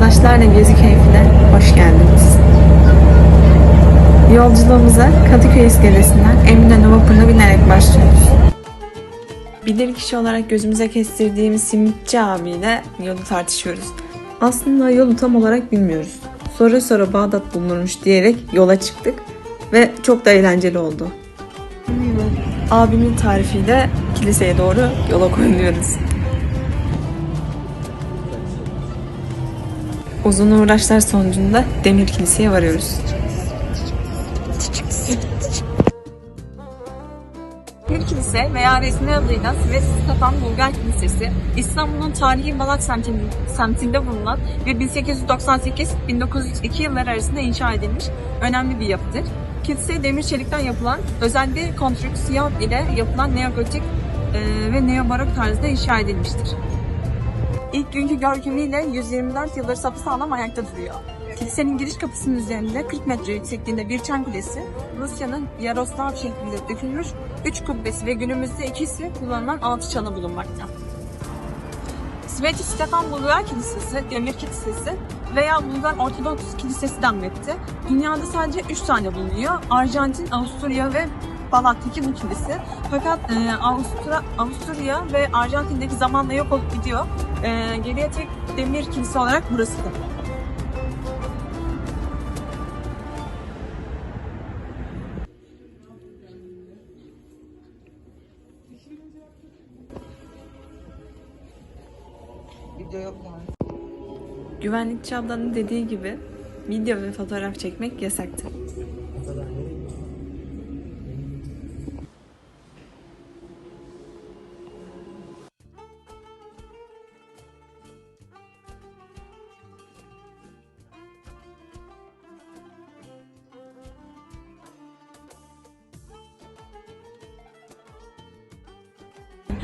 Taşlarla Gezi Keyfi'ne hoş geldiniz. Yolculuğumuza Kadıköy iskelesinden Eminönü vapuruna binerek başlıyoruz. Bilir kişi olarak gözümüze kestirdiğimiz simitçi abiyle yolu tartışıyoruz. Aslında yolu tam olarak bilmiyoruz. Sonra sonra Bağdat bulunurmuş diyerek yola çıktık ve çok da eğlenceli oldu. Abimin tarifiyle kiliseye doğru yola koyuluyoruz. Uzun uğraşlar sonucunda Demir Kilise'ye varıyoruz. Bir kilise veya resmi adıyla Sivas Stefan Bulgar Kilisesi, İstanbul'un tarihi Balat semtinde, bulunan ve 1898-1902 yılları arasında inşa edilmiş önemli bir yapıdır. Kilise demir çelikten yapılan özel bir konstrüksiyon ile yapılan neogotik e, ve neobarok tarzda inşa edilmiştir. İlk günkü görkemiyle 124 yıldır sapasağlam ayakta duruyor. Kilisenin giriş kapısının üzerinde 40 metre yüksekliğinde bir çan kulesi, Rusya'nın Yaroslav şeklinde dökülmüş 3 kubbesi ve günümüzde ikisi kullanılan 6 çanı bulunmakta. Sveti Stefan Bulgar Kilisesi, Demir Kilisesi veya Bulgar Ortodoks Kilisesi denmekte. Dünyada sadece 3 tane bulunuyor. Arjantin, Avusturya ve Balat'taki bu kilise. Fakat e, Avusturya, Avusturya ve Arjantin'deki zamanla yok olup gidiyor. E, geriye tek demir kilise olarak burası kalıyor. Güvenlikçi ablanın dediği gibi video ve fotoğraf çekmek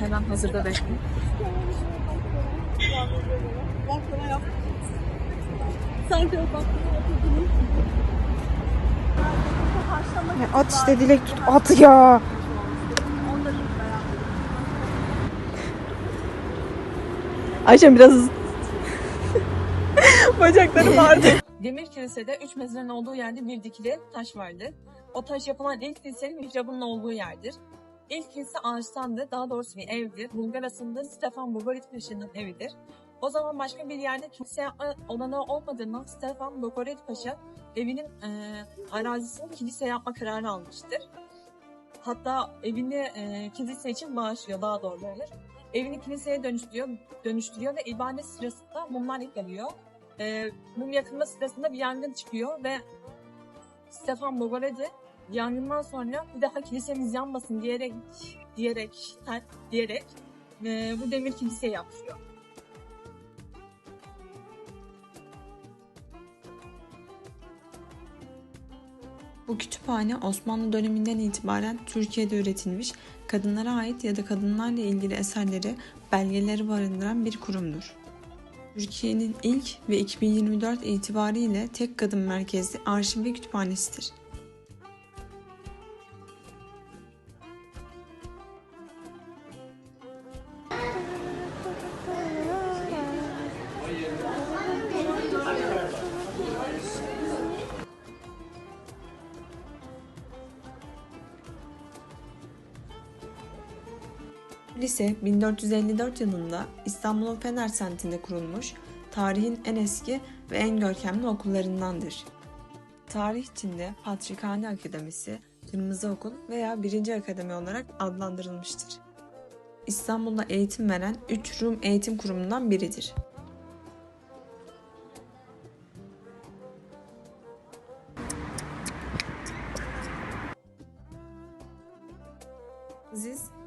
Hemen hazırda bekliyorum. At işte dilek tut. At ya. Ayşem biraz. Bacaklarım vardı. Demir kilisede üç mezarın olduğu yerde bir dikili taş vardı. O taş yapılan ilk kilisenin mihrabının olduğu yerdir. İlk kilise ağaçtandı, daha doğrusu bir evdi. Bulgar asıllı Stefan Bogorit evidir. O zaman başka bir yerde kilise yapma olanağı olmadığından Stefan Bogorit Paşa evinin e, arazisini kilise yapma kararı almıştır. Hatta evini e, kilise için bağışlıyor daha doğru denir. Evini kiliseye dönüştürüyor, dönüştürüyor ve ibadet sırasında mumlar yakılıyor. E, mum yakılma sırasında bir yangın çıkıyor ve Stefan Bogaredi yangından sonra bir daha kilisemiz yanmasın diyerek diyerek diyerek e, bu demir kiliseyi yapıyor. Bu kütüphane Osmanlı döneminden itibaren Türkiye'de üretilmiş kadınlara ait ya da kadınlarla ilgili eserleri, belgeleri barındıran bir kurumdur. Türkiye'nin ilk ve 2024 itibariyle tek kadın merkezli arşiv ve kütüphanesidir. Lise 1454 yılında İstanbul'un Fener semtinde kurulmuş, tarihin en eski ve en görkemli okullarındandır. Tarih içinde Patrikhane Akademisi, Kırmızı Okul veya 1. Akademi olarak adlandırılmıştır. İstanbul'da eğitim veren 3 Rum eğitim kurumundan biridir.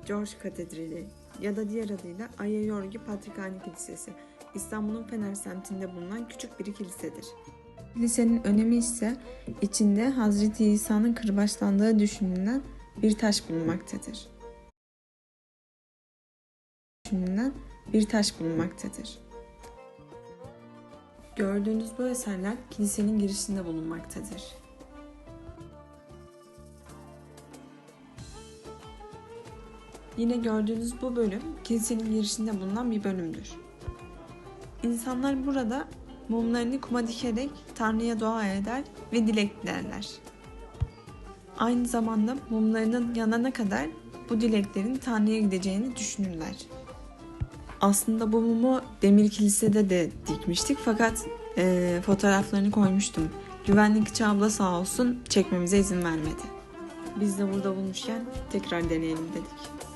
George Katedrali ya da diğer adıyla Aya Yorgi Patrikhane Kilisesi İstanbul'un Fener semtinde bulunan küçük bir kilisedir. Kilisenin önemi ise içinde Hazreti İsa'nın kırbaçlandığı düşünülen bir taş bulunmaktadır. Düşünülen bir taş bulunmaktadır. Gördüğünüz bu eserler kilisenin girişinde bulunmaktadır. Yine gördüğünüz bu bölüm kilisenin girişinde bulunan bir bölümdür. İnsanlar burada Mumlarını kuma dikerek Tanrı'ya dua eder ve dilek dilerler. Aynı zamanda mumlarının yanana kadar bu dileklerin Tanrı'ya gideceğini düşünürler. Aslında bu mumu Demir Kilise'de de dikmiştik fakat eee, fotoğraflarını koymuştum. Güvenlikçi abla sağ olsun çekmemize izin vermedi. Biz de burada bulmuşken tekrar deneyelim dedik.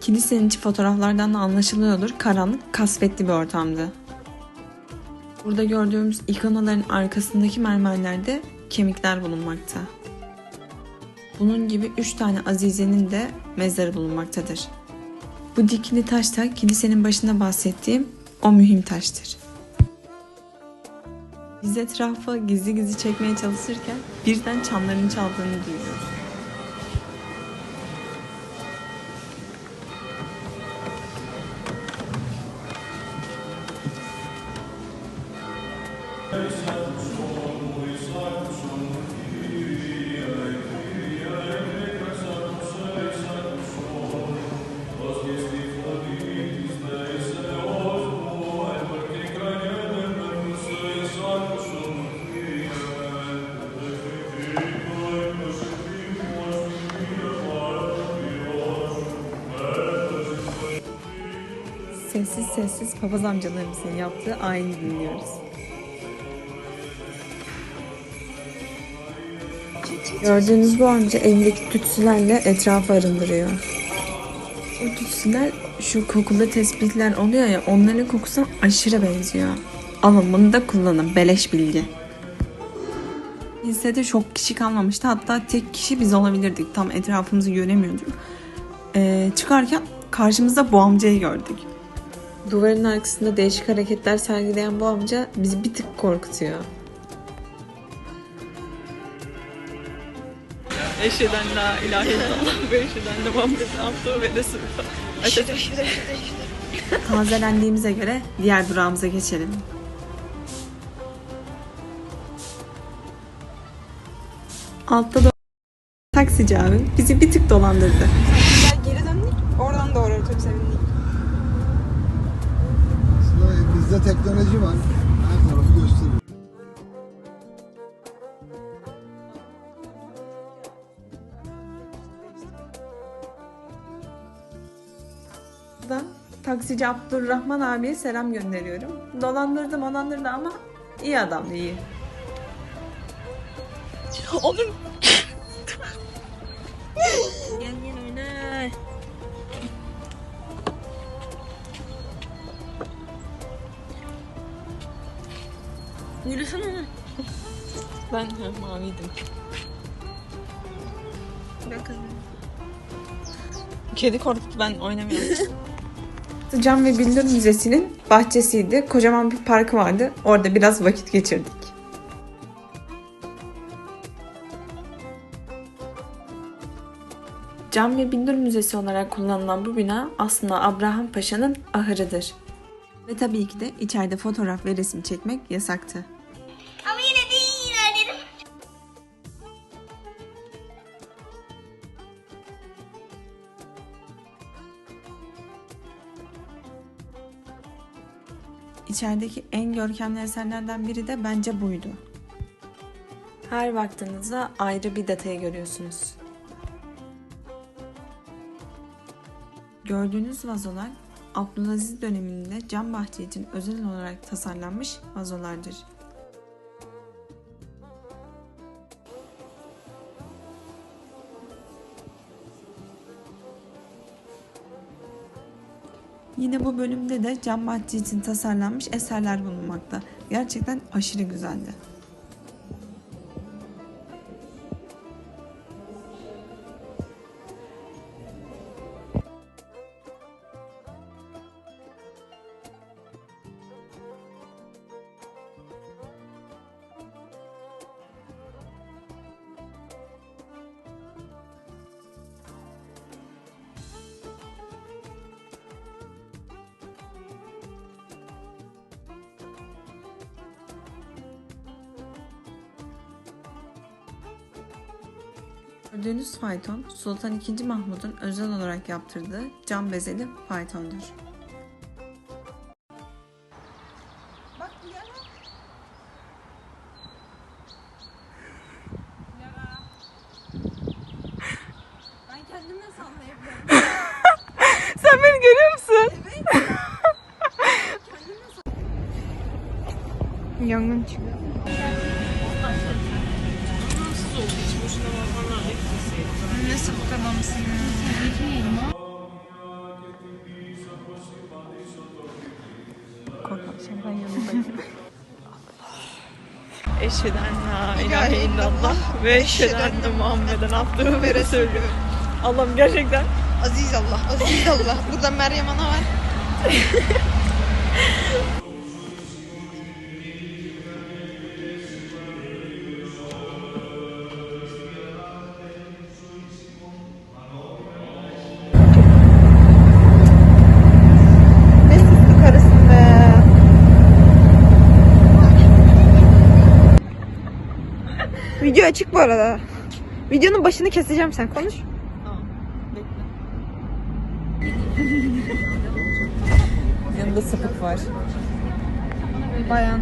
Kilisenin içi fotoğraflardan da anlaşılıyordur. Karanlık, kasvetli bir ortamdı. Burada gördüğümüz ikonaların arkasındaki mermerlerde kemikler bulunmakta. Bunun gibi üç tane azizenin de mezarı bulunmaktadır. Bu dikili taş da kilisenin başında bahsettiğim o mühim taştır. Biz etrafa gizli gizli çekmeye çalışırken birden çanların çaldığını duyuyoruz. Sessiz sessiz papaz amcalarımızın yaptığı ayini dinliyoruz. Gördüğünüz bu amca elindeki tütsülerle etrafı arındırıyor. O tütsüler şu kokulu tespitler oluyor ya onların kokusuna aşırı benziyor. Alın bunu da kullanın beleş bilgi. Listede çok kişi kalmamıştı. Hatta tek kişi biz olabilirdik. Tam etrafımızı göremiyorduk. Ee, çıkarken karşımızda bu amcayı gördük. Duvarın arkasında değişik hareketler sergileyen bu amca bizi bir tık korkutuyor. Eşheden la ilahe illallah ve eşheden de Muhammed abdü ve Tazelendiğimize göre diğer durağımıza geçelim. Altta da taksici abi bizi bir tık dolandırdı. Geri döndük. Oradan doğru otobüse bindik. Bizde teknoloji var. Her tarafı gösteriyor. Buradan taksici Abdurrahman abiye selam gönderiyorum. Dolandırdı dolandırdı ama iyi adamdı iyi. Oğlum. Yürüsene onu. Ben ha, maviydim. Kedi korktu ben oynamıyorum. Cam ve Billur Müzesi'nin bahçesiydi. Kocaman bir parkı vardı. Orada biraz vakit geçirdik. Cam ve Billur Müzesi olarak kullanılan bu bina aslında Abraham Paşa'nın ahırıdır. Ve tabii ki de içeride fotoğraf ve resim çekmek yasaktı. İçerideki en görkemli eserlerden biri de bence buydu. Her baktığınızda ayrı bir detayı görüyorsunuz. Gördüğünüz vazolar Abdülaziz döneminde cam bahçe için özel olarak tasarlanmış vazolardır. Yine bu bölümde de cam bahçe için tasarlanmış eserler bulunmakta. Gerçekten aşırı güzeldi. Gördüğünüz fayton Sultan II. Mahmud'un özel olarak yaptırdığı cam bezeli faytondur. Sen beni görüyor musun? Yangın çıktı. Nasıl oldu? Hiç boşuna var bu kadar mısın Korkma sen ben yanındayım. Eşheden la ilahe illallah ve eşheden de Muhammeden abdühü ve resulü. Allah'ım gerçekten Aziz Allah, Aziz Allah. Burada Meryem Ana var. Video açık bu arada. Videonun başını keseceğim sen konuş. yanında sapık var. Bayan.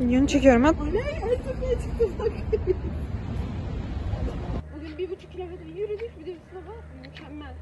Videonu çekiyorum at. Bugün bir buçuk kilometre yürüdük bir de bak mükemmel.